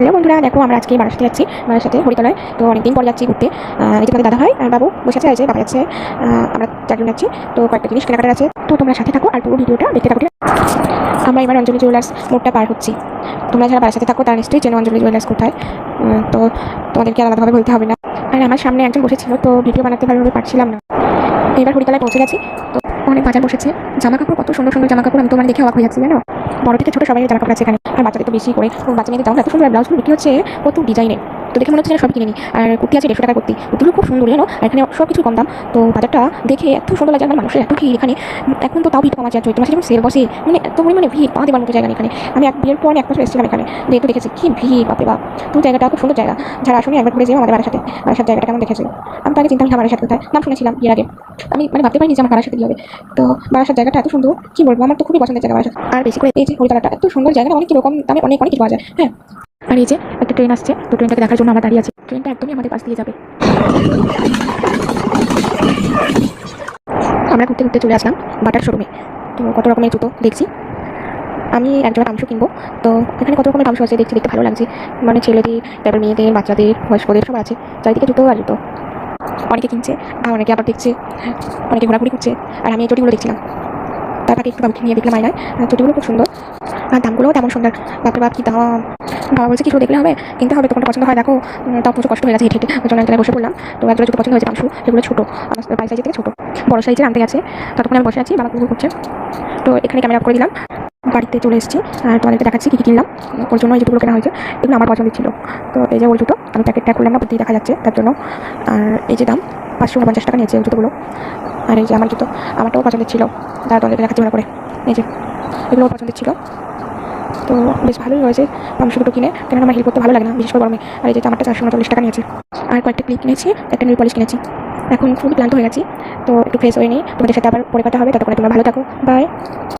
Hello বন্ধুরা, দেখো আমরা আজকে বারাসাতে যাচ্ছি। বারাসাতে, হরিতলায়। তো অনেকদিন পরে যাচ্ছি ঘুরতে। এই যে দাদা আর বাবু বসে আছে যে বাবা যাচ্ছে আমরা চারজন যাচ্ছি। তো কয়েকটা জিনিস কেনাকাটার আছে। তো তোমরা সাথে থাকো আর পুরো ভিডিওটা দেখতে থাকো আমরা এবার অঞ্জলি জুয়েলার্স মোড়টা পার হচ্ছি। তোমরা যারা বারাসাতে থাকো, তারা নিশ্চয়ই চেনো অঞ্জলি জুয়েলার্স কোথায়। তো তোমাদেরকে আলাদাভাবে বলতে হবে না। আর আমার সামনে একজন বসেছিল, তো ভিডিও বানাতে ভালোভাবে পারছিলাম না। এবার হরিতলায় পৌঁছে গেছি। তো অনেক বাজার বসেছে। জামা কাপড় কত সুন্দর সুন্দর জামা কাপড় আমি তো মানে দেখে অবাক হয়ে যাচ্ছি, জানো? বড় থেকে ছোটো সবাই জামা কাপড় আছে এখানে। আর বাচ্চাদের তো বেশি করে বাচ্চা মেয়েদের জামা এত সুন্দর ব্লাউজগুলো বিক্রি হচ্ছে, কত ডিজাইনের তো দেখে মনে হচ্ছে সব কিনে নিই আর কুর্তি আছে দেড়শো কুর্তি। কুর্তিগুলো খুব সুন্দর, জানো? আর এখানে সব কিছু কম দাম। তো বাজারটা দেখে এত সুন্দর লাগে আমার মানুষের এত ভিড় এখানে। এখন তো তাও ভিড় কম আছে চৈত্র মাসে যেমন সেল বসে মানে এত পরিমাণে ভিড়, পা দেওয়ার মতো জায়গা এখানে। আমি এক বিয়ের পর এক বছর এসেছিলাম এখানে। যেহেতু দেখেছি, কি ভিড় বাপে বাপ। তো জায়গাটা খুব সুন্দর জায়গা। যারা আসলে একবার ঘুরে যেও আমাদের বাড়ির সাথে বাড়ির সাথে জায়গাটা কেমন দেখেছি? আমি তো আগে চিন্তা আমার সাথে কোথায়। নাম শুনেছিলাম এর আগে। আমি মানে ভাবতে পারিনি যে আমার বাড়ির সাথে হবে। তো বারাসাত জায়গাটা এত সুন্দর, কি বলব? আমার তো খুবই পছন্দের জায়গা বারাসাত। আর বেশি করে এই যে হরিতলাটা এত সুন্দর জায়গা অনেক রকম দামে অনেক অনেক পাওয়া যায়। হ্যাঁ আর এই যে একটা ট্রেন আসছে, তো ট্রেনটাকে দেখার জন্য আমার দাঁড়িয়ে আছে। ট্রেনটা একদমই আমাদের পাশ দিয়ে যাবে। আমরা ঘুরতে ঘুরতে চলে আসলাম বাটার শোরুমে। তো কত রকমের জুতো দেখছি। আমি একজোড়া পামশু কিনবো। তো এখানে কত রকমের পামশু আছে দেখছি, দেখতে ভালো লাগছে। মানে ছেলেদের, তারপর মেয়েদের, বাচ্চাদের, বয়স্কদের, সব আছে। চারিদিকে জুতো আর জুতো। অনেকে কিনছে আর অনেকে আবার দেখছে। অনেকে ঘোরাঘুরি করছে। আর আমি এই চটিগুলো দেখছিলাম। তার আগে একটু বাবুকে নিয়ে দেখলাম আয়নায়। চটিগুলো খুব সুন্দর। আর দামগুলোও তেমন সুন্দর। বাপরে বাপ, কি দাম। বাবা বলছে কিছু দেখলে হবে? কিনতে হবে, তোমার পছন্দ হয়, দেখো। তাও প্রচুর কষ্ট হয়ে গেছে হেঁটে হেঁটে জন্য বসে পড়লাম। তো একজোড়া জুতো পছন্দ হয়েছে পাঁচশো সেগুলো ছোটো। আমার বাইশ সাইজের থেকে ছোটো। বড় সাইজের আনতে গেছে। ততক্ষণ আমি বসে আছি, বাবা কুকুর করছে। তো এখানে ক্যামেরা করে দিলাম। বাড়িতে চলে এসেছি। আর তোমাদেরকে দেখাচ্ছি কী কী কিনলাম। ওর জন্য এই জুতোগুলো কেনা হয়েছে, এগুলো আমার পছন্দের ছিল। তো এই যে ওই জুতো, আমি প্যাকেটটা খুললাম না বুদ্ধি দেখা যাচ্ছে তার জন্য। আর এই যে দাম, পাঁচশো উনপঞ্চাশ টাকা নিয়েছে ওই জুতোগুলো। আর এই যে আমার জুতো, আমারটাও পছন্দের ছিল। তারা তোমাদেরকে দেখাচ্ছি ভালো করে। এই যে এগুলো পছন্দের ছিল। তো বেশ ভালোই হয়েছে মাংস দুটো কিনে। কেন আমার হিল করতে ভালো লাগে না, বিশেষ করে গরমে। আর এই যে আমারটা চারশো উনচল্লিশ টাকা নিয়েছে। আর কয়েকটা ক্লিপ কিনেছি, একটা নেল পলিশ কিনেছি। এখন খুবই ক্লান্ত হয়ে গেছি, তো একটু ফ্রেশ হয়ে নিই। তোমাদের সাথে আবার পরে কথা হবে, ততক্ষণে তোমরা ভালো থাকো। বাই